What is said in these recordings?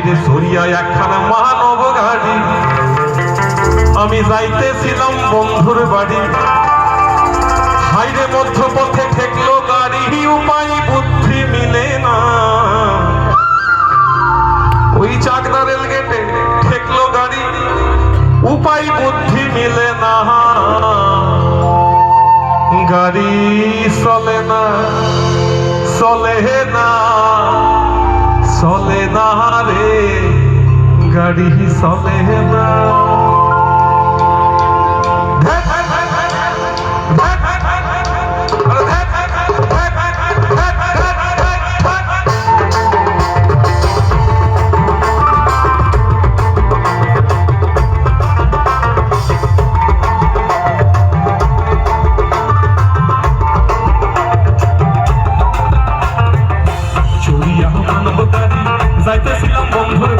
বাইরে সরিয়া একখানা মহানব গাড়ি আমি যাইতেছিলাম বন্ধুর বাড়ি। হাইরে মধ্যপথে ঠেকলো গাড়ি, উপায় বুদ্ধি মিলে না। ওই চাকদা রেল গেটে ঠেকলো গাড়ি, উপায় বুদ্ধি মিলে না। গাড়ি চলে না চলে না। চলে না রে গাড়ি চলে না I'm যাইতেছিলাম বন্ধুর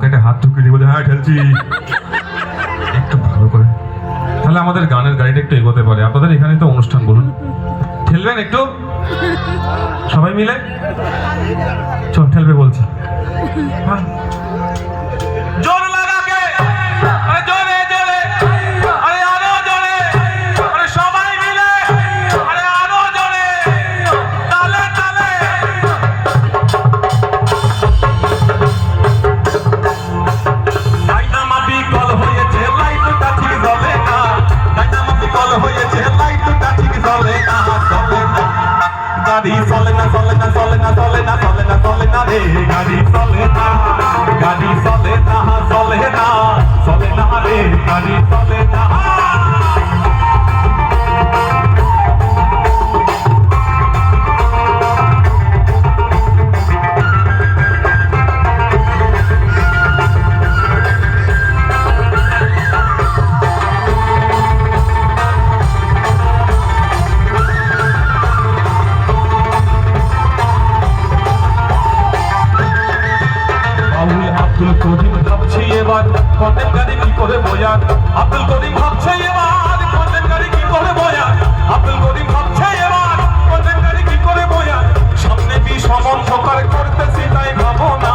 পকেটে হাত ঢুকিয়ে দিয়ে বলে হ্যাঁ ঠেলছি একটু ভালো করে। তাহলে আমাদের গানের গাড়িটা একটু এগোতে পারে। আপনাদের এখানে তো অনুষ্ঠান, বলুন। ঠেলবেন একটু? সবাই মিলে? চল, ঠেলবে বলছি। হ্যাঁ কি করে বয়ান? আব্দুল করিম ভাবছে এবার কন্টেম্পোরারি কি করে বয়ান? আব্দুল করিম ভাবছে এবার কন্টেম্পোরারি কি করে বয়ান? সামনে কি সমন্ধকার করতেছি তাই ভাবনা